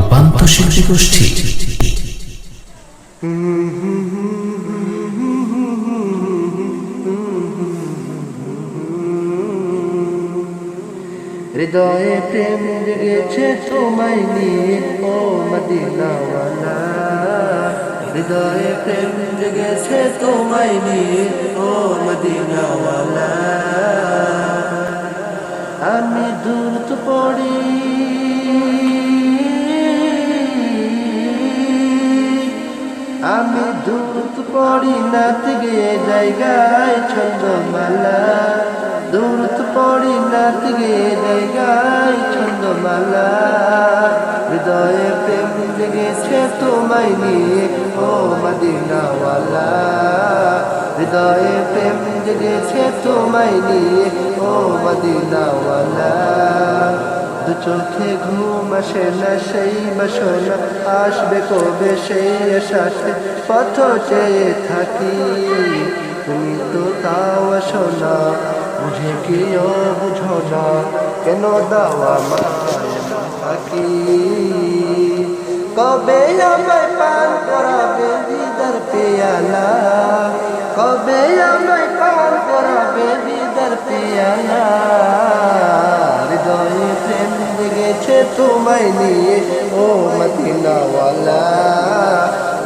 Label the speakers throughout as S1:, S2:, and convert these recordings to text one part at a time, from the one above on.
S1: উপান্ত শিল্পী গোষ্ঠী।
S2: হৃদয়ে প্রেম জেগেছে তোমায় নিয়ে, ও মদিনাওয়ালা। হৃদয়ে প্রেম জেগেছে তোমায় নিয়ে, ও মদিনাওয়ালা। দূরত পড়ি নাত গিয়ে জায়গায় ছন্দমালা দূরত পড়ি নাত গিয়ে জায়গায় ছন্দমালা হৃদয়ে প্রেম জেগেছে তোমায় নিয়ে, ও মদিনাওয়ালা। হৃদয়ে প্রেম জেগেছে তোমায় নিয়ে, ও মদিনাওয়ালা। চোখে ঘুম আসে না, সেই বাসনা আসবে কবে? সেই আশাতে পথ চেয়ে থাকি। তুমি তো তাও আসো না, বুঝে কি ও বুঝো না? কেন দাওয়া থাকি? কবে আমায় পান করাবে দিদার পেয়ালা? কবে আমায় পান করাবে দিদার পেয়ালা? তোমায় নিয়ে, ও মদিনাওয়ালা।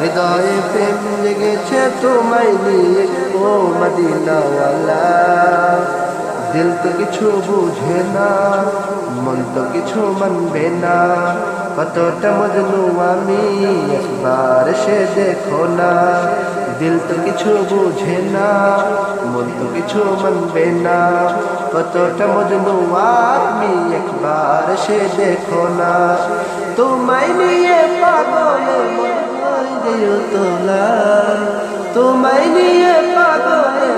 S2: হৃদয়ে প্রেম জেগেছে তোমায় নিয়ে, ও মদিনাওয়ালা। দিল তো কিছু বুঝে না, মন তো কিছু মানবে না। কতটা মজনু আমি একবার সে দেখো না। দিল তো কিছু বুঝে না, মন তো কিছু মানবে না। কতটা মজনু আমি একবার সে দেখো না। তোমায় নিয়ে পাগলে মন তোলা তোমায় নিয়ে পাগলে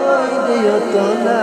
S2: হয়ে তোলা